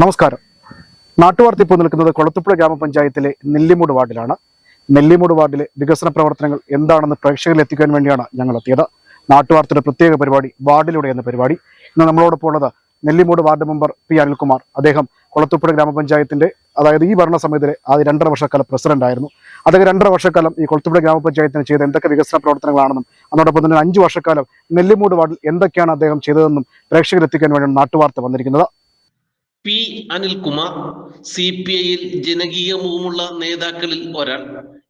നമസ്കാരം. നാട്ടുവാർത്തിപ്പോൾ നിൽക്കുന്നത് കൊളത്തുപ്പുഴ ഗ്രാമപഞ്ചായത്തിലെ നെല്ലിമൂട് വാർഡിലാണ്. നെല്ലിമൂട് വാർഡിലെ വികസന പ്രവർത്തനങ്ങൾ എന്താണെന്ന് പ്രേക്ഷകരിൽ എത്തിക്കാൻ വേണ്ടിയാണ് ഞങ്ങൾ എത്തിയത് നാട്ടുവാർത്തയുടെ പ്രത്യേക പരിപാടി വാർഡിലൂടെ എന്ന പരിപാടി. ഇന്ന് നമ്മളോടൊപ്പം ഉള്ളത് Nellimoodu ward member P Anilkumar. അദ്ദേഹം കൊളത്തുപ്പുഴ ഗ്രാമപഞ്ചായത്തിന്റെ അതായത് ഈ ഭരണസമിതിയിലെ ആദ്യ രണ്ടര വർഷക്കാലം പ്രസിഡന്റ് ആയിരുന്നു. അദ്ദേഹം രണ്ടര വർഷക്കാലം ഈ കൊളത്തുപ്പുഴ ഗ്രാമപഞ്ചായത്തിന് ചെയ്ത എന്തൊക്കെ വികസന പ്രവർത്തനങ്ങളാണെന്നും അതോടൊപ്പം തന്നെ അഞ്ചു വർഷക്കാലം നെല്ലിമൂട് വാർഡിൽ എന്തൊക്കെയാണ് അദ്ദേഹം ചെയ്തതെന്നും പ്രേക്ഷകരെത്തിക്കാൻ വേണ്ടിയാണ് നാട്ടുവാർത്ത വന്നിരിക്കുന്നത്. പി അനിൽകുമാർ സി പി ഐയിൽ ജനകീയ മുഖമുള്ള നേതാക്കളിൽ ഒരാൾ.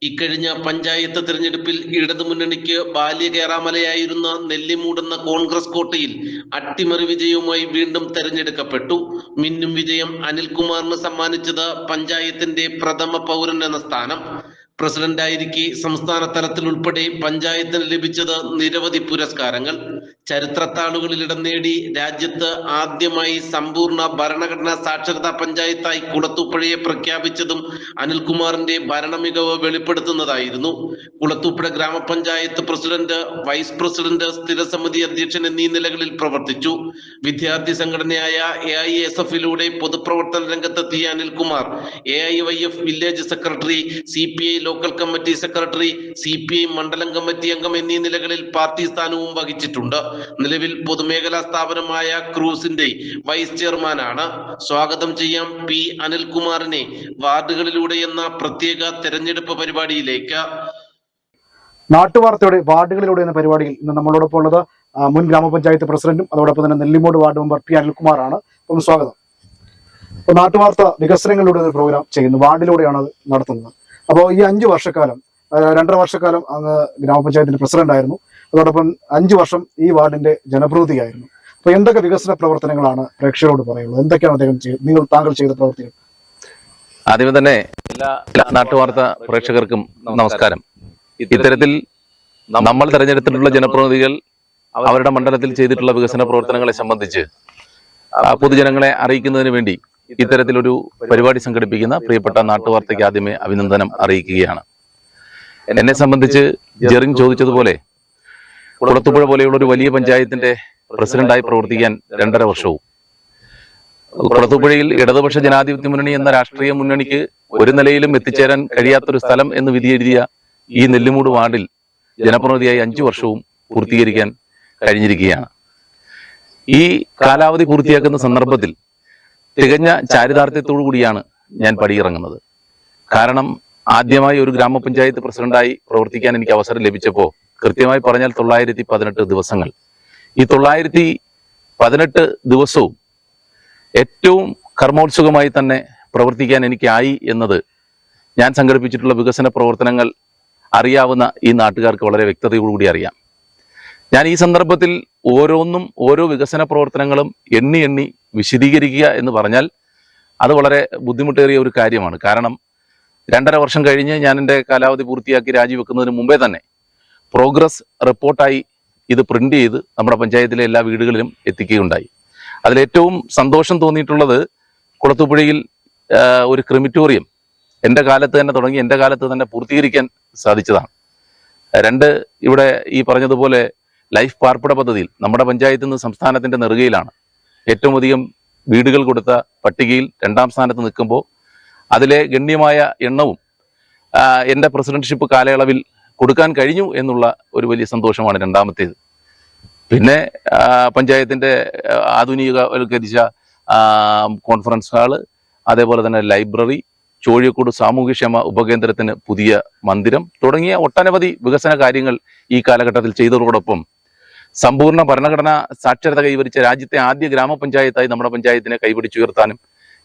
ഇക്കഴിഞ്ഞ പഞ്ചായത്ത് തിരഞ്ഞെടുപ്പിൽ ഇടതുമുന്നണിക്ക് ബാല്യകേറാമലയായിരുന്ന നെല്ലിമൂടെന്ന കോൺഗ്രസ് കോട്ടയിൽ അട്ടിമറി വിജയവുമായി വീണ്ടും തെരഞ്ഞെടുക്കപ്പെട്ടു. മിന്നും വിജയം അനിൽകുമാറിന് സമ്മാനിച്ചത് പഞ്ചായത്തിന്റെ പ്രഥമ പൗരൻ എന്ന സ്ഥാനം. പ്രസിഡന്റായിരിക്കെ സംസ്ഥാന തലത്തിൽ ഉൾപ്പെടെ പഞ്ചായത്തിന് ലഭിച്ചത് നിരവധി പുരസ്കാരങ്ങൾ. ചരിത്രത്താളുകളിൽ ഇടം നേടി രാജ്യത്ത് ആദ്യമായി സമ്പൂർണ ഭരണഘടനാ സാക്ഷരതാ പഞ്ചായത്തായി കുളത്തൂപ്പുഴയെ പ്രഖ്യാപിച്ചതും അനിൽകുമാറിന്റെ ഭരണ മികവ് വെളിപ്പെടുത്തുന്നതായിരുന്നു. കുളത്തൂപ്പുഴ ഗ്രാമപഞ്ചായത്ത് പ്രസിഡന്റ് വൈസ് പ്രസിഡന്റ് സ്ഥിരസമിതി അധ്യക്ഷൻ എന്നീ നിലകളിൽ പ്രവർത്തിച്ചു. വിദ്യാർത്ഥി സംഘടനയായ എ ഐ എസ് എഫിലൂടെ പൊതുപ്രവർത്തന രംഗത്തെത്തിയ Anilkumar A I Y F village secretary C P I local committee secretary C P I മണ്ഡലം കമ്മിറ്റി അംഗം എന്നീ നിലകളിൽ പാർട്ടി സ്ഥാനവും വഹിച്ചിട്ടുണ്ട്. നിലവിൽ പൊതുമേഖലാ സ്ഥാപനമായ ക്രൂസിന്റെ വൈസ് ചെയർമാനാണ്. സ്വാഗതം ചെയ്യാം പി അനിൽകുമാറിനെ വാർഡുകളിലൂടെ എന്ന പ്രത്യേക തെരഞ്ഞെടുപ്പ് പരിപാടിയിലേക്ക്. നാട്ടുവാർത്തയുടെ വാർഡുകളിലൂടെ എന്ന പരിപാടിയിൽ ഇന്ന് നമ്മളോടൊപ്പം ഉള്ളത് മുൻ ഗ്രാമപഞ്ചായത്ത് പ്രസിഡന്റും അതോടൊപ്പം തന്നെ നെല്ലിമോട് വാർഡ് മെമ്പർ പി അനിൽകുമാറാണ്. സ്വാഗതം. നാട്ടുവാർത്ത വികസനങ്ങളിലൂടെ ഒരു പ്രോഗ്രാം ചെയ്യുന്നു. വാർഡിലൂടെയാണ് അത് നടത്തുന്നത്. അപ്പോൾ ഈ അഞ്ച് വർഷക്കാലം രണ്ടര വർഷക്കാലം അങ്ങ് ഗ്രാമപഞ്ചായത്തിന്റെ പ്രസിഡന്റായിരുന്നു അതോടൊപ്പം അഞ്ചു വർഷം ഈ വാർഡിന്റെ ജനപ്രതിനിധിയായിരുന്നു. അപ്പൊ എന്തൊക്കെ വികസന പ്രവർത്തനങ്ങളാണ് പ്രേക്ഷകരോട് പറയുള്ളത് എന്തൊക്കെയാണ് അദ്ദേഹം നിങ്ങൾ താങ്കൾ ചെയ്ത പ്രവർത്തികൾ? ആദ്യമേ തന്നെ എല്ലാ നാട്ടുവാർത്ത പ്രേക്ഷകർക്കും നമസ്കാരം. ഇത്തരത്തിൽ നമ്മൾ തെരഞ്ഞെടുത്തിട്ടുള്ള ജനപ്രതിനിധികൾ അവരുടെ മണ്ഡലത്തിൽ ചെയ്തിട്ടുള്ള വികസന പ്രവർത്തനങ്ങളെ സംബന്ധിച്ച് പൊതുജനങ്ങളെ അറിയിക്കുന്നതിന് വേണ്ടി ഇത്തരത്തിലൊരു പരിപാടി സംഘടിപ്പിക്കുന്ന പ്രിയപ്പെട്ട നാട്ടുവാർത്തയ്ക്ക് ആദ്യമേ അഭിനന്ദനം അറിയിക്കുകയാണ്. എന്നെ സംബന്ധിച്ച് ജെറിൻ ചോദിച്ചതുപോലെ കുളത്തുപുഴ പോലെയുള്ള ഒരു വലിയ പഞ്ചായത്തിന്റെ പ്രസിഡന്റായി പ്രവർത്തിക്കാൻ രണ്ടര വർഷവും. കുളത്തുപുഴയിൽ ഇടതുപക്ഷ ജനാധിപത്യ മുന്നണി എന്ന രാഷ്ട്രീയ മുന്നണിക്ക് ഒരു നിലയിലും എത്തിച്ചേരാൻ കഴിയാത്തൊരു സ്ഥലം എന്ന് വിധിയെഴുതിയ ഈ നെല്ലിമൂട് വാർഡിൽ ജനപ്രതിനിധിയായി അഞ്ചു വർഷവും പൂർത്തീകരിക്കാൻ കഴിഞ്ഞിരിക്കുകയാണ്. ഈ കാലാവധി പൂർത്തിയാക്കുന്ന സന്ദർഭത്തിൽ തികഞ്ഞ ചാരിതാർത്ഥ്യത്തോടു കൂടിയാണ് ഞാൻ പടിയിറങ്ങുന്നത്. കാരണം ആദ്യമായി ഒരു ഗ്രാമപഞ്ചായത്ത് പ്രസിഡന്റായി പ്രവർത്തിക്കാൻ എനിക്ക് അവസരം ലഭിച്ചപ്പോൾ കൃത്യമായി പറഞ്ഞാൽ തൊള്ളായിരത്തി പതിനെട്ട് ദിവസങ്ങൾ. ഈ തൊള്ളായിരത്തി പതിനെട്ട് ദിവസവും ഏറ്റവും കർമ്മോത്സുകമായി തന്നെ പ്രവർത്തിക്കാൻ എനിക്കായി എന്നത് ഞാൻ സംഘടിപ്പിച്ചിട്ടുള്ള വികസന പ്രവർത്തനങ്ങൾ അറിയാവുന്ന ഈ നാട്ടുകാർക്ക് വളരെ വ്യക്തതയോടുകൂടി അറിയാം. ഞാൻ ഈ സന്ദർഭത്തിൽ ഓരോന്നും ഓരോ വികസന പ്രവർത്തനങ്ങളും എണ്ണി എണ്ണി വിശദീകരിക്കുക എന്ന് പറഞ്ഞാൽ അത് വളരെ ബുദ്ധിമുട്ടേറിയ ഒരു കാര്യമാണ്. കാരണം രണ്ടര വർഷം കഴിഞ്ഞ് ഞാൻ എന്റെ കാലാവധി പൂർത്തിയാക്കി രാജിവെക്കുന്നതിന് മുമ്പേ തന്നെ പ്രോഗ്രസ് റിപ്പോർട്ടായി ഇത് പ്രിന്റ് ചെയ്ത് നമ്മുടെ പഞ്ചായത്തിലെ എല്ലാ വീടുകളിലും എത്തിക്കുകയുണ്ടായി. അതിലേറ്റവും സന്തോഷം തോന്നിയിട്ടുള്ളത് കുളത്തുപുഴയിൽ ഒരു ക്രിമിറ്റോറിയം എന്റെ കാലത്ത് തന്നെ തുടങ്ങി എന്റെ കാലത്ത് തന്നെ പൂർത്തീകരിക്കാൻ സാധിച്ചതാണ്. രണ്ട് ഇവിടെ ഈ പറഞ്ഞതുപോലെ ലൈഫ് പാർപ്പിട പദ്ധതിയിൽ നമ്മുടെ പഞ്ചായത്ത് നിന്ന് സംസ്ഥാനത്തിന്റെ നെറുകയിലാണ്. ഏറ്റവും അധികം വീടുകൾ കൊടുത്ത പട്ടികയിൽ രണ്ടാം സ്ഥാനത്ത് നിൽക്കുമ്പോൾ അതിലെ ഗണ്യമായ എണ്ണവും എന്റെ പ്രസിഡന്റ്ഷിപ്പ് കാലയളവിൽ കൊടുക്കാൻ കഴിഞ്ഞു എന്നുള്ള ഒരു വലിയ സന്തോഷമാണ് രണ്ടാമത്തേത്. പിന്നെ പഞ്ചായത്തിന്റെ ആധുനികവൽക്കരിച്ച കോൺഫറൻസ് ഹാൾ അതേപോലെ തന്നെ ലൈബ്രറി ചോഴിയക്കോട് സാമൂഹ്യക്ഷേമ ഉപകേന്ദ്രത്തിന് പുതിയ മന്ദിരം തുടങ്ങിയ ഒട്ടനവധി വികസന കാര്യങ്ങൾ ഈ കാലഘട്ടത്തിൽ ചെയ്തതോടൊപ്പം സമ്പൂർണ ഭരണഘടന സാക്ഷരത കൈവരിച്ച രാജ്യത്തെ ആദ്യ ഗ്രാമപഞ്ചായത്തായി നമ്മുടെ പഞ്ചായത്തിനെ കൈപിടിച്ചുയർത്താനും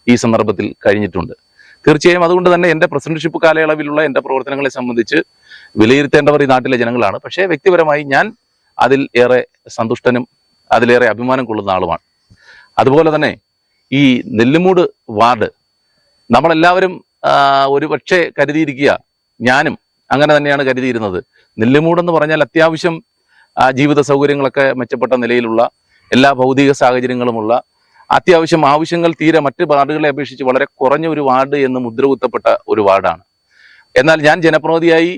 ഈ സന്ദർഭത്തിൽ കഴിഞ്ഞിട്ടുണ്ട്. തീർച്ചയായും അതുകൊണ്ട് തന്നെ എന്റെ പ്രസിഡന്റ്ഷിപ്പ് കാലയളവിലുള്ള എന്റെ പ്രവർത്തനങ്ങളെ സംബന്ധിച്ച് വിലയിരുത്തേണ്ടവർ ഈ നാട്ടിലെ ജനങ്ങളാണ്. പക്ഷേ വ്യക്തിപരമായി ഞാൻ അതിൽ ഏറെ സന്തുഷ്ടനും അതിലേറെ അഭിമാനം കൊള്ളുന്ന ആളുമാണ്. അതുപോലെ തന്നെ ഈ നെല്ലുമൂട് വാർഡ് നമ്മളെല്ലാവരും ഒരു പക്ഷേ കരുതിയിരിക്കുക ഞാനും അങ്ങനെ തന്നെയാണ് കരുതിയിരുന്നത്. നെല്ലുമൂടെന്ന് പറഞ്ഞാൽ അത്യാവശ്യം ആ, ജീവിത സൗകര്യങ്ങളൊക്കെ മെച്ചപ്പെട്ട നിലയിലുള്ള എല്ലാ ഭൗതിക സാഹചര്യങ്ങളുമുള്ള അത്യാവശ്യം ആവശ്യങ്ങൾ തീരെ മറ്റ് വാർഡുകളെ അപേക്ഷിച്ച് വളരെ കുറഞ്ഞ ഒരു വാർഡ് എന്ന് മുദ്രകുത്തപ്പെട്ട ഒരു വാർഡാണ്. എന്നാൽ ഞാൻ ജനപ്രതിനിധിയായി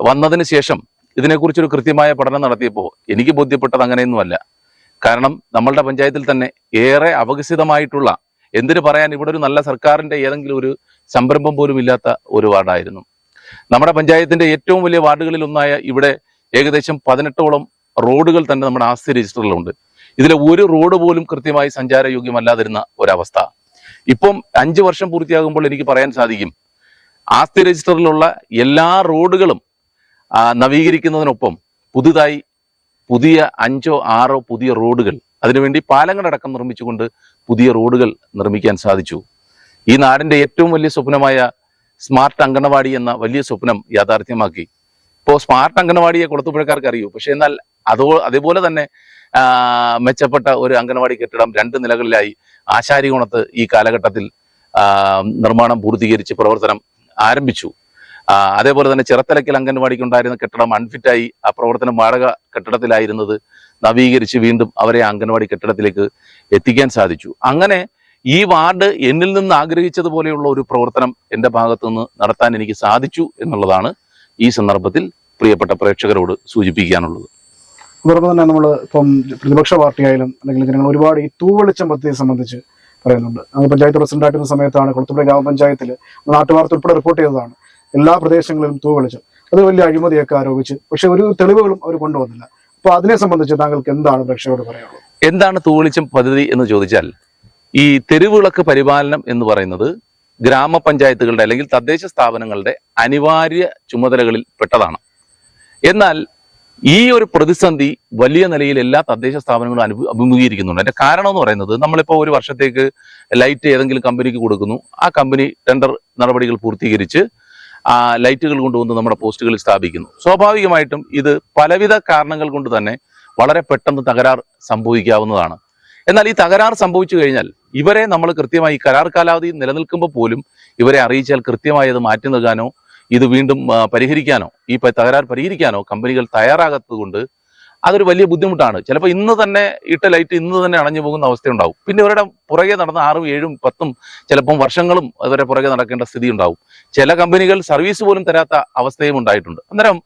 വന്നതിന് ശേഷം ഇതിനെക്കുറിച്ചൊരു കൃത്യമായ പഠനം നടത്തിയപ്പോൾ എനിക്ക് ബോധ്യപ്പെട്ടത് അങ്ങനെയൊന്നുമല്ല. കാരണം നമ്മളുടെ പഞ്ചായത്തിൽ തന്നെ ഏറെ അപകസിതമായിട്ടുള്ള എന്തിനു പറയാൻ ഇവിടെ ഒരു നല്ല സർക്കാരിന്റെ ഏതെങ്കിലും ഒരു സംരംഭം പോലും ഇല്ലാത്ത ഒരു വാർഡായിരുന്നു. നമ്മുടെ പഞ്ചായത്തിന്റെ ഏറ്റവും വലിയ വാർഡുകളിൽ ഒന്നായ ഇവിടെ ഏകദേശം പതിനെട്ടോളം റോഡുകൾ തന്നെ നമ്മുടെ ആസ്തി രജിസ്റ്ററിലുണ്ട്. ഇതിലെ ഒരു റോഡ് പോലും കൃത്യമായി സഞ്ചാരയോഗ്യമല്ലാതിരുന്ന ഒരവസ്ഥ. ഇപ്പം അഞ്ച് വർഷം പൂർത്തിയാകുമ്പോൾ എനിക്ക് പറയാൻ സാധിക്കും. ആസ്തി രജിസ്റ്ററിലുള്ള എല്ലാ റോഡുകളും നവീകരിക്കുന്നതിനൊപ്പം പുതുതായി പുതിയ അഞ്ചോ ആറോ പുതിയ റോഡുകൾ അതിനുവേണ്ടി പാലങ്ങളടക്കം നിർമ്മിച്ചുകൊണ്ട് പുതിയ റോഡുകൾ നിർമ്മിക്കാൻ സാധിച്ചു. ഈ നാടിന്റെ ഏറ്റവും വലിയ സ്വപ്നമായ സ്മാർട്ട് അങ്കണവാടി എന്ന വലിയ സ്വപ്നം യാഥാർത്ഥ്യമാക്കി. ഇപ്പോൾ സ്മാർട്ട് അംഗനവാടിയെ കുളത്തുപുഴക്കാർക്ക് അറിയൂ. പക്ഷേ എന്നാൽ അതോ അതേപോലെ തന്നെ മെച്ചപ്പെട്ട ഒരു അംഗനവാടി കെട്ടിടം രണ്ട് നിലകളിലായി ആശാരികോണത്ത് ഈ കാലഘട്ടത്തിൽ നിർമ്മാണം പൂർത്തീകരിച്ച് പ്രവർത്തനം ആരംഭിച്ചു. അതേപോലെ തന്നെ ചിറത്തലയ്ക്കൽ അംഗൻവാടിക്ക് ഉണ്ടായിരുന്ന കെട്ടിടം അൺഫിറ്റായി ആ പ്രവർത്തനം വാടക കെട്ടിടത്തിലായിരുന്നത് നവീകരിച്ച് വീണ്ടും അവരെ അംഗൻവാടി കെട്ടിടത്തിലേക്ക് എത്തിക്കാൻ സാധിച്ചു. അങ്ങനെ ഈ വാർഡ് എന്നിൽ നിന്ന് ആഗ്രഹിച്ചതുപോലെയുള്ള ഒരു പ്രവർത്തനം എന്റെ ഭാഗത്തു നിന്ന് നടത്താൻ എനിക്ക് സാധിച്ചു എന്നുള്ളതാണ് ഈ സന്ദർഭത്തിൽ പ്രിയപ്പെട്ട പ്രേക്ഷകരോട് സൂചിപ്പിക്കാനുള്ളത്. അതോടൊപ്പം തന്നെ നമ്മൾ ഇപ്പം പ്രതിപക്ഷ പാർട്ടിയായാലും അല്ലെങ്കിൽ ജനങ്ങൾ ഒരുപാട് ഈ തൂവെളിച്ചം പദ്ധതിയെ സംബന്ധിച്ച് പറയുന്നുണ്ട്. അത് പഞ്ചായത്ത് പ്രസിഡന്റ് ആയിരുന്ന സമയത്താണ് കൊളത്തുപുഴ ഗ്രാമപഞ്ചായത്തിൽ നാട്ടുവാർത്ത ഉൾപ്പെടെ റിപ്പോർട്ട് ചെയ്തതാണ്. എല്ലാ പ്രദേശങ്ങളിലും തൂവെളിച്ചം. അത് വലിയ അഴിമതിയൊക്കെ ആരോപിച്ച് പക്ഷെ ഒരു തെളിവുകളും അവർ കൊണ്ടുവന്നില്ല. അപ്പൊ അതിനെ സംബന്ധിച്ച് താങ്കൾക്ക് എന്താണ് പ്രേക്ഷകരോട് പറയാനുള്ളത്? എന്താണ് തൂവെളിച്ചം പദ്ധതി എന്ന് ചോദിച്ചാൽ ഈ തെരുവിളക്ക് പരിപാലനം എന്ന് പറയുന്നത് ഗ്രാമപഞ്ചായത്തുകളുടെ അല്ലെങ്കിൽ തദ്ദേശ സ്ഥാപനങ്ങളുടെ അനിവാര്യ ചുമതലകളിൽ പെട്ടതാണ്. എന്നാൽ ഈ ഒരു പ്രതിസന്ധി വലിയ നിലയിൽ എല്ലാ തദ്ദേശ സ്ഥാപനങ്ങളും അനുഭവ അഭിമുഖീകരിക്കുന്നുണ്ട്. അതിന്റെ കാരണം എന്ന് പറയുന്നത് നമ്മളിപ്പോൾ ഒരു വർഷത്തേക്ക് ലൈറ്റ് ഏതെങ്കിലും കമ്പനിക്ക് കൊടുക്കുന്നു. ആ കമ്പനി ടെൻഡർ നടപടികൾ പൂർത്തീകരിച്ച് ആ ലൈറ്റുകൾ കൊണ്ടുവന്ന് നമ്മുടെ പോസ്റ്റുകളിൽ സ്ഥാപിക്കുന്നു. സ്വാഭാവികമായിട്ടും ഇത് പലവിധ കാരണങ്ങൾ കൊണ്ട് തന്നെ വളരെ പെട്ടെന്ന് തകരാർ സംഭവിക്കാവുന്നതാണ്. എന്നാൽ ഈ തകരാർ സംഭവിച്ചു കഴിഞ്ഞാൽ ഇവരെ നമ്മൾ കൃത്യമായി കരാർ കാലാവധി നിലനിൽക്കുമ്പോൾ പോലും ഇവരെ അറിയിച്ചാൽ കൃത്യമായി അത് മാറ്റി നൽകാനോ ഇത് വീണ്ടും പരിഹരിക്കാനോ ഈ തകരാർ പരിഹരിക്കാനോ കമ്പനികൾ തയ്യാറാകാത്തത് കൊണ്ട് അതൊരു വലിയ ബുദ്ധിമുട്ടാണ്. ചിലപ്പോൾ ഇന്ന് തന്നെ ഇട്ട ലൈറ്റ് ഇന്ന് തന്നെ അണഞ്ഞു പോകുന്ന അവസ്ഥയുണ്ടാവും. പിന്നെ ഇവരുടെ പുറകെ നടന്ന ആറും ഏഴും പത്തും ചിലപ്പം വർഷങ്ങളും അവരുടെ പുറകെ നടക്കേണ്ട സ്ഥിതി ഉണ്ടാവും ചില കമ്പനികൾ സർവീസ് പോലും തരാത്ത അവസ്ഥയും ഉണ്ടായിട്ടുണ്ട്. അന്നേരം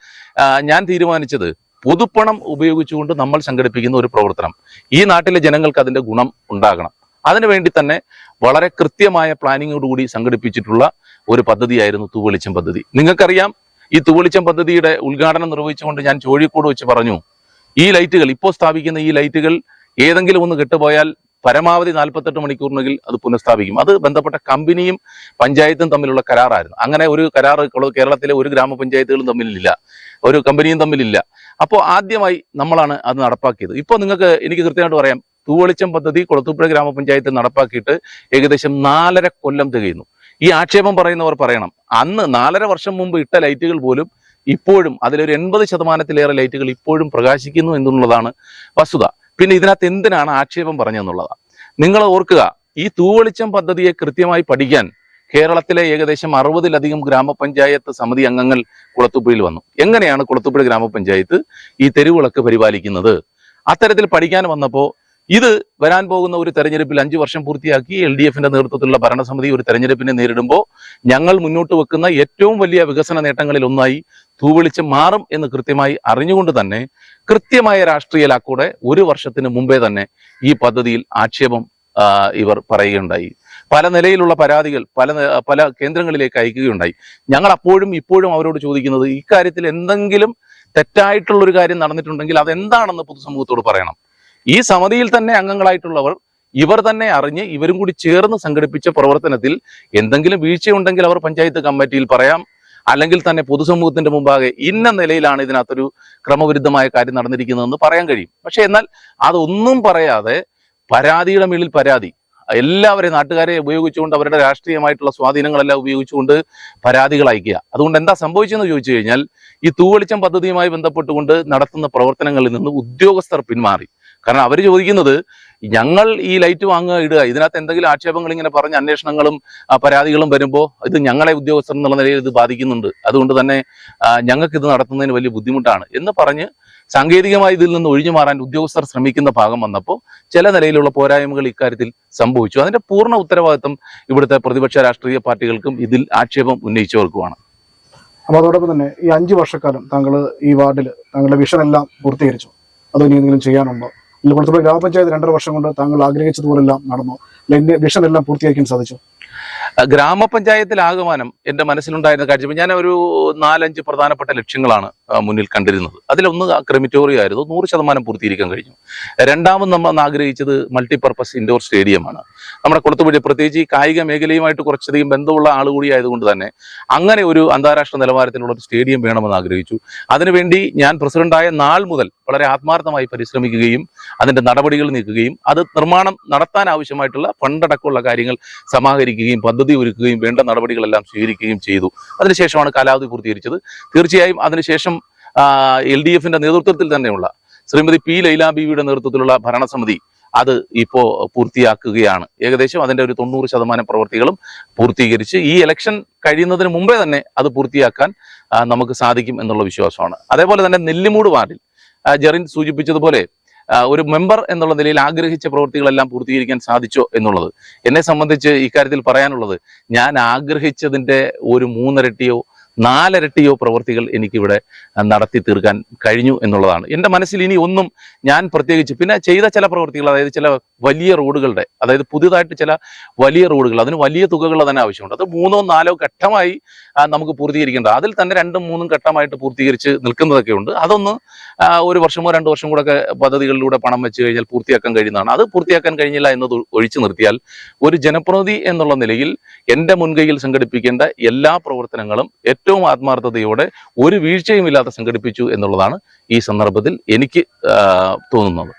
ഞാൻ തീരുമാനിച്ചത് പൊതുപ്പണം ഉപയോഗിച്ചുകൊണ്ട് നമ്മൾ സംഘടിപ്പിക്കുന്ന ഒരു പ്രവർത്തനം. ഈ നാട്ടിലെ ജനങ്ങൾക്ക് അതിന്റെ ഗുണം ഉണ്ടാകണം. അതിനുവേണ്ടി തന്നെ വളരെ കൃത്യമായ പ്ലാനിങ്ങോടുകൂടി സംഘടിപ്പിച്ചിട്ടുള്ള ഒരു പദ്ധതിയായിരുന്നു തൂവെളിച്ചം പദ്ധതി. നിങ്ങൾക്കറിയാം ഈ തൂവെളിച്ചം പദ്ധതിയുടെ ഉദ്ഘാടനം നിർവഹിച്ചുകൊണ്ട് ഞാൻ ചോഴിക്കോട് വെച്ച് പറഞ്ഞു ഈ ലൈറ്റുകൾ ഇപ്പോൾ സ്ഥാപിക്കുന്ന ഈ ലൈറ്റുകൾ ഏതെങ്കിലും ഒന്ന് കെട്ടുപോയാൽ പരമാവധി നാൽപ്പത്തെട്ട് മണിക്കൂറിനകിൽ അത് പുനഃസ്ഥാപിക്കും. അത് ബന്ധപ്പെട്ട കമ്പനിയും പഞ്ചായത്തും തമ്മിലുള്ള കരാറായിരുന്നു. അങ്ങനെ ഒരു കരാർ കേരളത്തിലെ ഒരു ഗ്രാമപഞ്ചായത്തുകളും തമ്മിലില്ല ഒരു കമ്പനിയും തമ്മിലില്ല. അപ്പോൾ ആദ്യമായി നമ്മളാണ് അത് നടപ്പാക്കിയത്. ഇപ്പോൾ നിങ്ങൾക്ക് എനിക്ക് കൃത്യമായിട്ട് പറയാം തൂവെളിച്ചം പദ്ധതി കൊളത്തൂപ്പുഴ ഗ്രാമപഞ്ചായത്ത് നടപ്പാക്കിയിട്ട് ഏകദേശം നാലര കൊല്ലം തികയുന്നു. ഈ ആക്ഷേപം പറയുന്നവർ പറയണം. അന്ന് നാലര വർഷം മുമ്പ് ഇട്ട ലൈറ്റുകൾ പോലും ഇപ്പോഴും അതിലൊരു എൺപത് ശതമാനത്തിലേറെ ലൈറ്റുകൾ ഇപ്പോഴും പ്രകാശിക്കുന്നു എന്നുള്ളതാണ് വസ്തുത. പിന്നെ ഇതിനകത്ത് എന്തിനാണ് ആക്ഷേപം പറഞ്ഞെന്നുള്ളതാണ് നിങ്ങൾ ഓർക്കുക ഈ തൂവെളിച്ചം പദ്ധതിയെ കൃത്യമായി പഠിക്കാൻ കേരളത്തിലെ ഏകദേശം അറുപതിലധികം ഗ്രാമപഞ്ചായത്ത് സമിതി അംഗങ്ങൾ കുളത്തുപ്പുഴയിൽ വന്നു. എങ്ങനെയാണ് കുളത്തുപ്പുഴ ഗ്രാമപഞ്ചായത്ത് ഈ തെരുവിളക്ക് പരിപാലിക്കുന്നത്? അത്തരത്തിൽ പഠിക്കാൻ വന്നപ്പോൾ ഇത് വരാൻ പോകുന്ന ഒരു തെരഞ്ഞെടുപ്പിൽ അഞ്ചു വർഷം പൂർത്തിയാക്കി എൽ ഡി എഫിന്റെ നേതൃത്വത്തിലുള്ള ഭരണസമിതി ഒരു തെരഞ്ഞെടുപ്പിനെ നേരിടുമ്പോൾ ഞങ്ങൾ മുന്നോട്ട് വെക്കുന്ന ഏറ്റവും വലിയ വികസന നേട്ടങ്ങളിൽ ഒന്നായി തൂവെളിച്ചം മാറും എന്ന് കൃത്യമായി അറിഞ്ഞുകൊണ്ട് തന്നെ കൃത്യമായ രാഷ്ട്രീയ ലാക്കൂടെ ഒരു വർഷത്തിന് മുമ്പേ തന്നെ ഈ പദ്ധതിയിൽ ആക്ഷേപം ഇവർ പറയുകയുണ്ടായി. പല നിലയിലുള്ള പരാതികൾ പല പല കേന്ദ്രങ്ങളിലേക്ക് അയക്കുകയുണ്ടായി. ഞങ്ങൾ അപ്പോഴും ഇപ്പോഴും അവരോട് ചോദിക്കുന്നത് ഇക്കാര്യത്തിൽ എന്തെങ്കിലും തെറ്റായിട്ടുള്ള ഒരു കാര്യം നടന്നിട്ടുണ്ടെങ്കിൽ അതെന്താണെന്ന് പൊതുസമൂഹത്തോട് പറയണം. ഈ സമിതിയിൽ തന്നെ അംഗങ്ങളായിട്ടുള്ളവർ ഇവർ തന്നെ അറിഞ്ഞ് ഇവരും കൂടി ചേർന്ന് സംഘടിപ്പിച്ച പ്രവർത്തനത്തിൽ എന്തെങ്കിലും വീഴ്ചയുണ്ടെങ്കിൽ അവർ പഞ്ചായത്ത് കമ്മിറ്റിയിൽ പറയാം. അല്ലെങ്കിൽ തന്നെ പൊതുസമൂഹത്തിന്റെ മുമ്പാകെ ഇന്ന നിലയിലാണ് ഇതിനകത്തൊരു ക്രമവിരുദ്ധമായ കാര്യം നടന്നിരിക്കുന്നതെന്ന് പറയാൻ കഴിയും. പക്ഷെ എന്നാൽ അതൊന്നും പറയാതെ പരാതിയുടെ മേളിൽ പരാതി. എല്ലാവരെയും നാട്ടുകാരെ ഉപയോഗിച്ചുകൊണ്ട് അവരുടെ രാഷ്ട്രീയമായിട്ടുള്ള സ്വാധീനങ്ങളെല്ലാം ഉപയോഗിച്ചുകൊണ്ട് പരാതികൾ അയക്കുക അതുകൊണ്ട് എന്താ സംഭവിച്ചെന്ന് ചോദിച്ചു കഴിഞ്ഞാൽ ഈ തൂവെളിച്ചം പദ്ധതിയുമായി ബന്ധപ്പെട്ടുകൊണ്ട് നടത്തുന്ന പ്രവർത്തനങ്ങളിൽ നിന്ന് ഉദ്യോഗസ്ഥർ പിന്മാറി. കാരണം അവർ ചോദിക്കുന്നത് ഞങ്ങൾ ഈ ലൈറ്റ് വാങ്ങുക ഇടുക ഇതിനകത്ത് എന്തെങ്കിലും ആക്ഷേപങ്ങൾ ഇങ്ങനെ പറഞ്ഞ അന്വേഷണങ്ങളും പരാതികളും വരുമ്പോൾ ഇത് ഞങ്ങളെ ഉദ്യോഗസ്ഥർ എന്നുള്ള നിലയിൽ ഇത് ബാധിക്കുന്നുണ്ട്. അതുകൊണ്ട് തന്നെ ഞങ്ങൾക്ക് ഇത് നടത്തുന്നതിന് വലിയ ബുദ്ധിമുട്ടാണ്. എന്ന് പറഞ്ഞ് സാങ്കേതികമായി ഇതിൽ നിന്ന് ഒഴിഞ്ഞു മാറാൻ ഉദ്യോഗസ്ഥർ ശ്രമിക്കുന്ന ഭാഗം വന്നപ്പോൾ ചില നിലയിലുള്ള പോരായ്മകൾ ഇക്കാര്യത്തിൽ സംഭവിച്ചു. അതിന്റെ പൂർണ ഉത്തരവാദിത്വം ഇവിടുത്തെ പ്രതിപക്ഷ രാഷ്ട്രീയ പാർട്ടികൾക്കും ഇതിൽ ആക്ഷേപം ഉന്നയിച്ചവർക്കുമാണ്. അപ്പൊ അതോടൊപ്പം തന്നെ ഈ അഞ്ചു വർഷക്കാലം താങ്കൾ ഈ വാർഡിൽ താങ്കളുടെ വിഷനെല്ലാം പൂർത്തീകരിച്ചു. അതോ ഇനി എന്തെങ്കിലും ചെയ്യാനുണ്ടോ? ഇതിൽ കൊടുത്തപ്പോൾ ഗ്രാമപഞ്ചായത്ത് രണ്ടര വർഷം കൊണ്ട് താങ്കൾ ആഗ്രഹിച്ചതുപോലെല്ലാം നടന്നു. അല്ലെങ്കിൽ വിഷൻ എല്ലാം പൂർത്തിയാക്കാൻ സാധിച്ചു. ഗ്രാമപഞ്ചായത്തിൽ ആഗമനം എന്റെ മനസ്സിലുണ്ടായിരുന്ന കാഴ്ച. ഞാൻ ഒരു നാലഞ്ച് പ്രധാനപ്പെട്ട ലക്ഷ്യങ്ങളാണ്. മുന്നിൽ കണ്ടിരുന്നത്. അതിലൊന്ന് ക്രെമിറ്റോറിയം ആയിരുന്നു. നൂറ് ശതമാനം പൂർത്തീകരിക്കാൻ കഴിഞ്ഞു. രണ്ടാമത് നമ്മൾ ആഗ്രഹിച്ചത് മൾട്ടിപർപ്പസ് ഇൻഡോർ സ്റ്റേഡിയമാണ് നമ്മുടെ കൊളത്തുപുഴ പ്രത്യേകിച്ച് ഈ കായിക മേഖലയുമായിട്ട് കുറച്ചധികം ബന്ധമുള്ള ആൾ കൂടി ആയതുകൊണ്ട് തന്നെ അങ്ങനെ ഒരു അന്താരാഷ്ട്ര നിലവാരത്തിലുള്ള ഒരു സ്റ്റേഡിയം വേണമെന്ന് ആഗ്രഹിച്ചു. അതിനുവേണ്ടി ഞാൻ പ്രസിഡന്റായ നാൾ മുതൽ വളരെ ആത്മാർത്ഥമായി പരിശ്രമിക്കുകയും അതിന്റെ നടപടികൾ നീക്കുകയും അത് നിർമ്മാണം നടത്താൻ ആവശ്യമായിട്ടുള്ള ഫണ്ടടക്കമുള്ള കാര്യങ്ങൾ സമാഹരിക്കുകയും പദ്ധതി ഒരുക്കുകയും വേണ്ട നടപടികളെല്ലാം സ്വീകരിക്കുകയും ചെയ്തു. അതിനുശേഷമാണ് കാലാവധി പൂർത്തീകരിച്ചത്. തീർച്ചയായും അതിനുശേഷം എൽ ഡി എഫിന്റെ നേതൃത്വത്തിൽ തന്നെയുള്ള ശ്രീമതി പി ലൈലാ ബിവിയുടെ നേതൃത്വത്തിലുള്ള ഭരണസമിതി അത് ഇപ്പോ പൂർത്തിയാക്കുകയാണ്. ഏകദേശം അതിന്റെ ഒരു തൊണ്ണൂറ് ശതമാനം പ്രവർത്തികളും പൂർത്തീകരിച്ച് ഈ ഇലക്ഷൻ കഴിയുന്നതിന് മുമ്പേ തന്നെ അത് പൂർത്തിയാക്കാൻ നമുക്ക് സാധിക്കും എന്നുള്ള വിശ്വാസമാണ്. അതേപോലെ തന്നെ നെല്ലിമൂട് വാർഡിൽ ജെറിൻ സൂചിപ്പിച്ചതുപോലെ ഒരു മെമ്പർ എന്നുള്ള നിലയിൽ ആഗ്രഹിച്ച പ്രവൃത്തികളെല്ലാം പൂർത്തീകരിക്കാൻ സാധിച്ചോ എന്നുള്ളത്. എന്നെ സംബന്ധിച്ച് ഇക്കാര്യത്തിൽ പറയാനുള്ളത് ഞാൻ ആഗ്രഹിച്ചതിന്റെ ഒരു മൂന്നിരട്ടിയോ നാലിരട്ടിയോ പ്രവൃത്തികൾ എനിക്കിവിടെ നടത്തി തീർക്കാൻ കഴിഞ്ഞു എന്നുള്ളതാണ്. എന്റെ മനസ്സിൽ ഇനി ഒന്നും ഞാൻ പ്രത്യേകിച്ച് പിന്നെ ചെയ്ത ചില പ്രവൃത്തികൾ അതായത് ചില വലിയ റോഡുകളുടെ അതായത് പുതിയതായിട്ട് ചില വലിയ റോഡുകൾ അതിന് വലിയ തുകകൾ തന്നെ ആവശ്യമുണ്ട്. അത് മൂന്നോ നാലോ ഘട്ടമായി നമുക്ക് പൂർത്തീകരിക്കേണ്ട അതിൽ തന്നെ രണ്ടും മൂന്നും ഘട്ടമായിട്ട് പൂർത്തീകരിച്ച് നിൽക്കുന്നതൊക്കെ ഉണ്ട്. അതൊന്ന് ഒരു വർഷമോ രണ്ട് വർഷം കൂടെ പദ്ധതികളിലൂടെ പണം വെച്ച് കഴിഞ്ഞാൽ പൂർത്തിയാക്കാൻ കഴിയുന്നതാണ്. അത് പൂർത്തിയാക്കാൻ കഴിഞ്ഞില്ല എന്നത് ഒഴിച്ചു നിർത്തിയാൽ ഒരു ജനപ്രതിനിധി എന്നുള്ള നിലയിൽ എന്റെ മുൻകൈയിൽ സംഘടിപ്പിക്കേണ്ട എല്ലാ പ്രവർത്തനങ്ങളും ഏറ്റവും ആത്മാർത്ഥതയോടെ ഒരു വീഴ്ചയും ഇല്ലാതെ സംഘടിപ്പിച്ചു എന്നുള്ളതാണ് ഈ സന്ദർഭത്തിൽ എനിക്ക് തോന്നുന്നത്.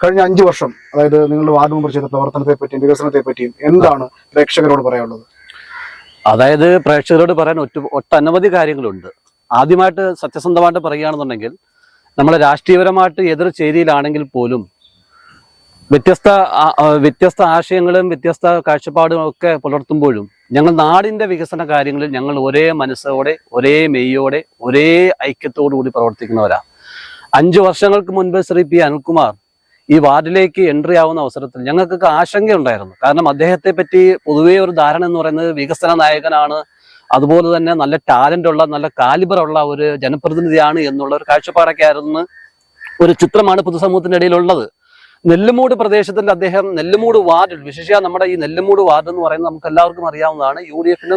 കഴിഞ്ഞ അഞ്ചു വർഷം അതായത് നിങ്ങളുടെ വാർഡ് മെമ്പർ ചെയ്ത പ്രവർത്തനത്തെ പറ്റിയും വികസനത്തെ പറ്റിയും എന്താണ് പ്രേക്ഷകരോട് പറയാനുള്ളത്? അതായത് പ്രേക്ഷകരോട് പറയാൻ ഒറ്റ ഒട്ടനവധി കാര്യങ്ങളുണ്ട്. ആദ്യമായിട്ട് സത്യസന്ധമായിട്ട് പറയുകയാണെന്നുണ്ടെങ്കിൽ നമ്മൾ രാഷ്ട്രീയപരമായിട്ട് എതിർ ചേരിയിലാണെങ്കിൽ പോലും വ്യത്യസ്ത വ്യത്യസ്ത ആശയങ്ങളും വ്യത്യസ്ത കാഴ്ചപ്പാടും ഒക്കെ പുലർത്തുമ്പോഴും ഞങ്ങൾ നാടിന്റെ വികസന കാര്യങ്ങളിൽ ഞങ്ങൾ ഒരേ മനസ്സോടെ ഒരേ മെയ്യോടെ ഒരേ ഐക്യത്തോടു കൂടി പ്രവർത്തിക്കുന്നവരാണ് അഞ്ചു വർഷങ്ങൾക്ക് മുൻപ് ശ്രീ പി അനിൽകുമാർ ഈ വാർഡിലേക്ക് എൻട്രി ആവുന്ന അവസരത്തിൽ ഞങ്ങൾക്കൊക്കെ ആശങ്കയുണ്ടായിരുന്നു. കാരണം അദ്ദേഹത്തെ പറ്റി പൊതുവേ ഒരു ധാരണ എന്ന് പറയുന്നത് വികസന നായകനാണ്. അതുപോലെ തന്നെ നല്ല ടാലന്റ് ഉള്ള നല്ല കാലിബർ ഉള്ള ഒരു ജനപ്രതിനിധിയാണ് എന്നുള്ള ഒരു കാഴ്ചപ്പാടൊക്കെ ആയിരുന്നു ഒരു ചിത്രമാണ് പൊതുസമൂഹത്തിന്റെ ഇടയിലുള്ളത്. നെല്ലുമൂട് പ്രദേശത്തിൽ അദ്ദേഹം നെല്ലുമൂട് വാർഡിൽ വിശേഷിച്ച നമ്മുടെ ഈ നെല്ലുമൂട് വാർഡ് എന്ന് പറയുന്നത് നമുക്ക് എല്ലാവർക്കും അറിയാവുന്നതാണ്. യു ഡി എഫിന്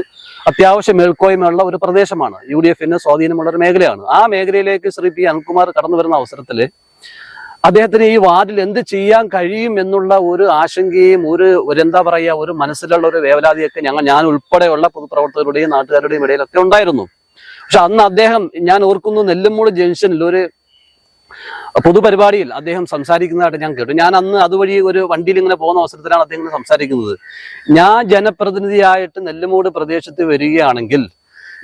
അത്യാവശ്യം മേൽക്കോയ്മയുള്ള ഒരു പ്രദേശമാണ്. യു ഡി എഫിന് സ്വാധീനമുള്ള ഒരു മേഖലയാണ്. ആ മേഖലയിലേക്ക് ശ്രീ പി അനിൽകുമാർ കടന്നു വരുന്ന അവസരത്തിൽ അദ്ദേഹത്തിന് ഈ വാർഡിൽ എന്ത് ചെയ്യാൻ കഴിയും എന്നുള്ള ഒരു ആശങ്കയും ഒരു ഒരു എന്താ പറയുക ഒരു മനസ്സിലുള്ള ഒരു വേവലാതിയൊക്കെ ഞങ്ങൾ ഞാൻ ഉൾപ്പെടെയുള്ള പൊതുപ്രവർത്തകരുടെയും നാട്ടുകാരുടെയും ഇടയിലൊക്കെ ഉണ്ടായിരുന്നു. പക്ഷെ അന്ന് അദ്ദേഹം ഞാൻ ഓർക്കുന്നു നെല്ലുമൂട് ജംഗ്ഷനിൽ ഒരു പൊതുപരിപാടിയിൽ അദ്ദേഹം സംസാരിക്കുന്നതായിട്ട് ഞാൻ കേട്ടു. ഞാൻ അന്ന് അതുവഴി ഒരു വണ്ടിയിൽ ഇങ്ങനെ പോകുന്ന അവസരത്തിലാണ് അദ്ദേഹം സംസാരിക്കുന്നത്. ഞാൻ ജനപ്രതിനിധിയായിട്ട് നെല്ലുമൂട് പ്രദേശത്ത് വരികയാണെങ്കിൽ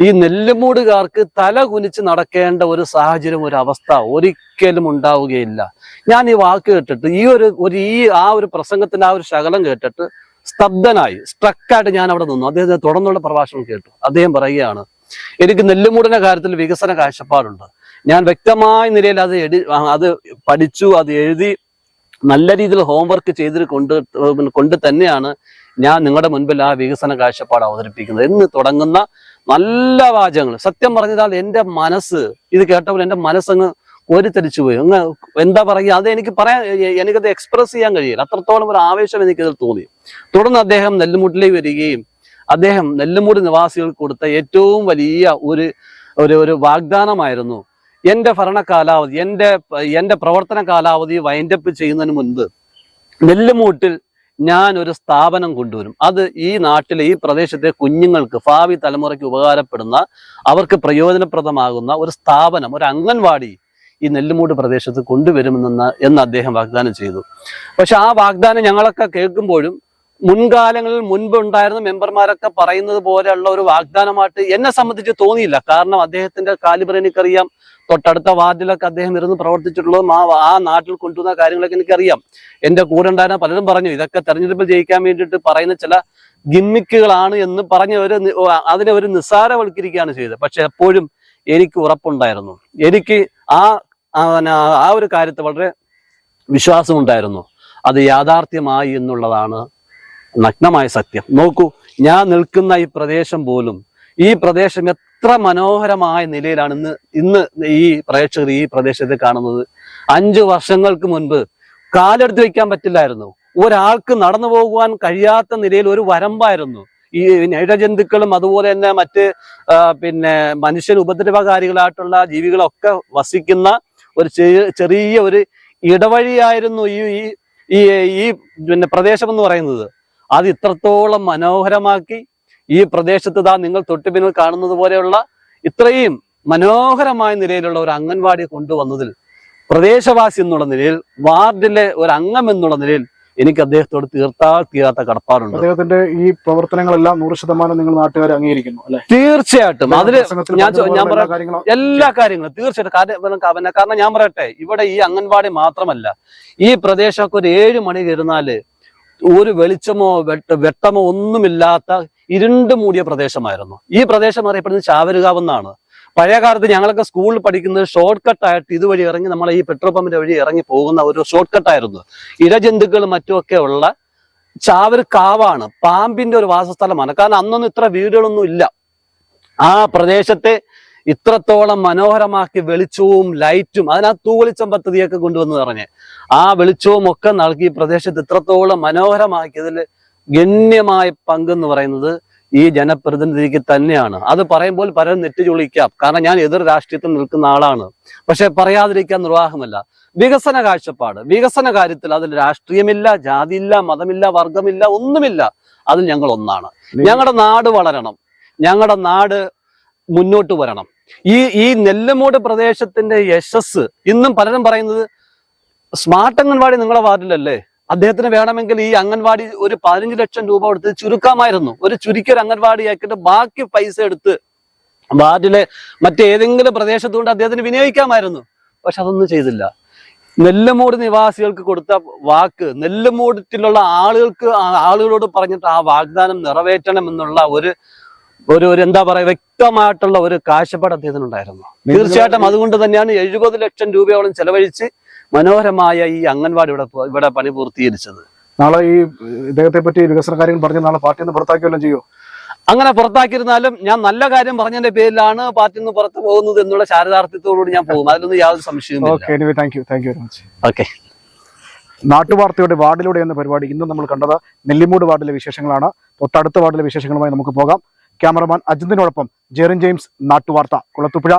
ഈ നെല്ലുമൂടുകാർക്ക് തല കുനിച്ച് നടക്കേണ്ട ഒരു സാഹചര്യം ഒരു അവസ്ഥ ഒരിക്കലും ഉണ്ടാവുകയില്ല. ഞാൻ ഈ വാക്ക് കേട്ടിട്ട് ഈ ഒരു ഒരു ഈ ആ ഒരു പ്രസംഗത്തിന്റെ ആ ഒരു ശകലം കേട്ടിട്ട് സ്തബ്ധനായി സ്ട്രക്കായിട്ട് ഞാൻ അവിടെ നിന്നു. അദ്ദേഹത്തെ തുടർന്നുള്ള പ്രഭാഷണം കേട്ടു. അദ്ദേഹം പറയുകയാണ് എനിക്ക് നെല്ലുമൂടിന്റെ കാര്യത്തിൽ വികസന കാഴ്ചപ്പാടുണ്ട്. ഞാൻ വ്യക്തമായ നിലയിൽ അത് എടി അത് പഠിച്ചു അത് എഴുതി നല്ല രീതിയിൽ ഹോംവർക്ക് ചെയ്തിട്ട് കൊണ്ട് കൊണ്ട് തന്നെയാണ് ഞാൻ നിങ്ങളുടെ മുൻപിൽ ആ വികസന കാഴ്ചപ്പാട് അവതരിപ്പിക്കുന്നത്. എന്ന് തുടങ്ങുന്ന നല്ല വാചകങ്ങൾ. സത്യം പറഞ്ഞതാൽ എന്റെ മനസ്സ് ഇത് കേട്ടപ്പോൾ എന്റെ മനസ്സങ്ങ് കോരിത്തരിച്ചു പോയി. അങ്ങ് എന്താ പറയുക അത് എനിക്ക് പറയാൻ എനിക്കത് എക്സ്പ്രസ് ചെയ്യാൻ കഴിയില്ല. അത്രത്തോളം ഒരു ആവേശം എനിക്കതിൽ തോന്നി. തുടർന്ന് അദ്ദേഹം നെല്ലുമൂട്ടിലേക്ക് വരികയും അദ്ദേഹം നെല്ലുമൂട് നിവാസികൾക്ക് കൊടുത്ത ഏറ്റവും വലിയ ഒരു ഒരു വാഗ്ദാനമായിരുന്നു എന്റെ ഭരണ കാലാവധി എന്റെ എന്റെ പ്രവർത്തന കാലാവധി വൈൻഡപ്പ് ചെയ്യുന്നതിന് മുൻപ് നെല്ലുമൂട്ടിൽ ഞാൻ ഒരു സ്ഥാപനം കൊണ്ടുവരും. അത് ഈ നാട്ടിലെ ഈ പ്രദേശത്തെ കുഞ്ഞുങ്ങൾക്ക് ഭാവി തലമുറയ്ക്ക് ഉപകാരപ്പെടുന്ന അവർക്ക് പ്രയോജനപ്രദമാകുന്ന ഒരു സ്ഥാപനം ഒരു അംഗൻവാടി ഈ നെല്ലുമൂട് പ്രദേശത്ത് കൊണ്ടുവരുമെന്ന് എന്ന് അദ്ദേഹം വാഗ്ദാനം ചെയ്തു. പക്ഷെ ആ വാഗ്ദാനം ഞങ്ങളൊക്കെ കേൾക്കുമ്പോഴും മുൻകാലങ്ങളിൽ മുൻപ് ഉണ്ടായിരുന്ന മെമ്പർമാരൊക്കെ പറയുന്നത് പോലെയുള്ള ഒരു വാഗ്ദാനമായിട്ട് എന്നെ സംബന്ധിച്ച് തോന്നിയില്ല. കാരണം അദ്ദേഹത്തിന്റെ കാലിബർ എനിക്കറിയാം. തൊട്ടടുത്ത വാർഡിലൊക്കെ അദ്ദേഹം ഇരുന്ന് പ്രവർത്തിച്ചിട്ടുള്ളതും ആ ആ നാട്ടിൽ കൊണ്ടുവന്ന കാര്യങ്ങളൊക്കെ എനിക്കറിയാം. എന്റെ കൂടെ ഉണ്ടായിരുന്ന പലരും പറഞ്ഞു ഇതൊക്കെ തെരഞ്ഞെടുപ്പിൽ ജയിക്കാൻ വേണ്ടിയിട്ട് പറയുന്ന ചില ഗിമ്മിക്കുകളാണ് എന്ന് പറഞ്ഞ് ഒരു അതിനെ ഒരു നിസ്സാരവൽക്കരിക്കുകയാണ് ചെയ്തത്. പക്ഷെ എപ്പോഴും എനിക്ക് ഉറപ്പുണ്ടായിരുന്നു. എനിക്ക് ആ ആ ഒരു കാര്യത്തെ വളരെ വിശ്വാസമുണ്ടായിരുന്നു. അത് യാഥാർത്ഥ്യമായി എന്നുള്ളതാണ് നഗ്നമായ സത്യം. നോക്കൂ ഞാൻ നിൽക്കുന്ന ഈ പ്രദേശം പോലും ഈ പ്രദേശം എത്ര മനോഹരമായ നിലയിലാണ് ഇന്ന് ഇന്ന് ഈ പ്രേക്ഷകർ ഈ പ്രദേശത്ത് കാണുന്നത്. അഞ്ചു വർഷങ്ങൾക്ക് മുൻപ് കാലെടുത്ത് വെക്കാൻ പറ്റില്ലായിരുന്നു. ഒരാൾക്ക് നടന്നു പോകുവാൻ കഴിയാത്ത നിലയിൽ ഒരു വരമ്പായിരുന്നു. ഈ ഇഴജന്തുക്കളും അതുപോലെ തന്നെ മറ്റ് പിന്നെ മനുഷ്യൻ ഉപദ്രവകാരികളായിട്ടുള്ള ജീവികളൊക്കെ വസിക്കുന്ന ഒരു ചെറിയ ഒരു ഇടവഴിയായിരുന്നു ഈ ഈ ഈ പിന്നെ പ്രദേശം എന്ന് പറയുന്നത്. അത് ഇത്രത്തോളം മനോഹരമാക്കി ഈ പ്രദേശത്ത് താ നിങ്ങൾ തൊട്ടുപിന്നിൽ കാണുന്നത് പോലെയുള്ള ഇത്രയും മനോഹരമായ നിലയിലുള്ള ഒരു അംഗൻവാടി കൊണ്ടുവന്നതിൽ പ്രദേശവാസി എന്നുള്ള നിലയിൽ വാർഡിലെ ഒരു അംഗം എന്നുള്ള നിലയിൽ എനിക്ക് അദ്ദേഹത്തോട് തീർത്താൽ തീരാത്ത കടപ്പാടുണ്ട്. അദ്ദേഹത്തിന്റെ ഈ പ്രവർത്തനങ്ങളെല്ലാം നൂറ് ശതമാനം നിങ്ങൾ നാട്ടുകാർ അംഗീകരിക്കുന്നു അല്ലെ? തീർച്ചയായിട്ടും. അതിൽ ഞാൻ ഞാൻ പറയാം എല്ലാ കാര്യങ്ങളും തീർച്ചയായിട്ടും. കാരണം കാരണം- കാരണം ഞാൻ പറയട്ടെ ഇവിടെ ഈ അംഗൻവാടി മാത്രമല്ല ഈ പ്രദേശമൊക്കെ ഒരു ഏഴ് മണി ഇരുന്നാൽ ഒരു വെളിച്ചമോ വെട്ട വെട്ടമോ ഒന്നുമില്ലാത്ത ഇരുണ്ട് മൂടിയ പ്രദേശമായിരുന്നു. ഈ പ്രദേശം അറിയപ്പെടുന്നത് ചാവരുകാവ് എന്നാണ്. പഴയ കാലത്ത് ഞങ്ങളൊക്കെ സ്കൂളിൽ പഠിക്കുന്നത് ഷോർട്ട് കട്ട് ആയിട്ട് ഇതുവഴി ഇറങ്ങി നമ്മൾ ഈ പെട്രോൾ പമ്പിന്റെ വഴി ഇറങ്ങി പോകുന്ന ഒരു ഷോർട്ട് കട്ടായിരുന്നു ഇഴജന്തുക്കളും മറ്റുമൊക്കെ ഉള്ള ചാവര് കാവാണ് പാമ്പിന്റെ ഒരു വാസസ്ഥലമാണ്. കാരണം അന്നൊന്നും ഇത്ര വീടുകളൊന്നും ഇല്ല. ആ പ്രദേശത്തെ ഇത്രത്തോളം മനോഹരമാക്കി വെളിച്ചവും ലൈറ്റും അതിനകത്ത് തൂവെളിച്ചം പദ്ധതിയൊക്കെ കൊണ്ടുവന്ന് പറഞ്ഞ്. ആ വെളിച്ചവും ഒക്കെ നൽകി പ്രദേശത്ത് ഇത്രത്തോളം മനോഹരമാക്കിയതിൽ ഗണ്യമായ പങ്കെന്ന് പറയുന്നത് ഈ ജനപ്രതിനിധിക്ക് തന്നെയാണ്. അത് പറയുമ്പോൾ പലരും നെറ്റുചൊളിക്കാം. കാരണം ഞാൻ എതിർ രാഷ്ട്രീയത്തിൽ നിൽക്കുന്ന ആളാണ്. പക്ഷെ പറയാതിരിക്കാൻ നിർവാഹമല്ല. വികസന കാഴ്ചപ്പാട്. വികസന കാര്യത്തിൽ അതിൽ രാഷ്ട്രീയമില്ല ജാതിയില്ല മതമില്ല വർഗമില്ല ഒന്നുമില്ല. അതിൽ ഞങ്ങൾ ഒന്നാണ്. ഞങ്ങളുടെ നാട് വളരണം. ഞങ്ങളുടെ നാട് മുന്നോട്ട് വരണം. ഈ ഈ നെല്ലമൂട് പ്രദേശത്തിന്റെ യശസ് ഇന്നും പലരും പറയുന്നത് സ്മാർട്ട് അംഗൻവാടി നിങ്ങളുടെ വാർഡിലല്ലേ? അദ്ദേഹത്തിന് വേണമെങ്കിൽ ഈ അംഗൻവാടി ഒരു പതിനഞ്ച് ലക്ഷം രൂപ കൊടുത്ത് ചുരുക്കാമായിരുന്നു. ഒരു ചുരുക്കിയൊരു അംഗൻവാടി ആക്കിയിട്ട് ബാക്കി പൈസ എടുത്ത് വാർഡിലെ മറ്റേതെങ്കിലും പ്രദേശത്തുകൊണ്ട് അദ്ദേഹത്തിന് വിനിയോഗിക്കാമായിരുന്നു. പക്ഷെ അതൊന്നും ചെയ്തില്ല. നെല്ലമൂട് നിവാസികൾക്ക് കൊടുത്ത വാക്ക് നെല്ലമോടത്തിലുള്ള ആളുകൾക്ക് ആളുകളോട് പറഞ്ഞിട്ട് ആ വാഗ്ദാനം നിറവേറ്റണം എന്നുള്ള ഒരു ഒരു ഒരു എന്താ പറയാ വ്യക്തമായിട്ടുള്ള ഒരു കാഴ്ചപ്പാട് അദ്ദേഹത്തിനുണ്ടായിരുന്നു. തീർച്ചയായിട്ടും അതുകൊണ്ട് തന്നെയാണ് എഴുപത് ലക്ഷം രൂപയോളം ചെലവഴിച്ച് മനോഹരമായ ഈ അംഗൻവാടി ഇവിടെ ഇവിടെ പണി പൂർത്തീകരിച്ചത്. നാളെ ഈ ഇദ്ദേഹത്തെ പറ്റി വികസന കാര്യങ്ങൾ പറഞ്ഞ് നാളെ പാർട്ടിയിൽ നിന്ന് പുറത്താക്കിയല്ലോ ചെയ്യോ? അങ്ങനെ പുറത്താക്കിയിരുന്നാലും ഞാൻ നല്ല കാര്യം പറഞ്ഞതിന്റെ പേരിലാണ് പാർട്ടിയിൽ നിന്ന് പുറത്തു പോകുന്നത് എന്നുള്ള ചാരിതാർത്ഥ്യത്തോടുകൂടി ഞാൻ പോകും. അതിലൊന്നും യാതൊരു സംശയവുമില്ല. Okay anyway thank you thank you very much okay നാട്ടുവാർത്തയുടെ വാർഡിലൂടെ എന്ന പരിപാടി ഇന്ന് നമ്മൾ കണ്ടത് നെല്ലിമൂട് വാർഡിലെ വിശേഷങ്ങളാണ്. തൊട്ടടുത്ത വാർഡിലെ വിശേഷങ്ങളുമായി നമുക്ക് പോകാം. ക്യാമറമാൻ അജിന്തിനോടൊപ്പം ജെറിൻ ജെയിംസ് നാട്ടുവാർത്ത കുളത്തുപുഴ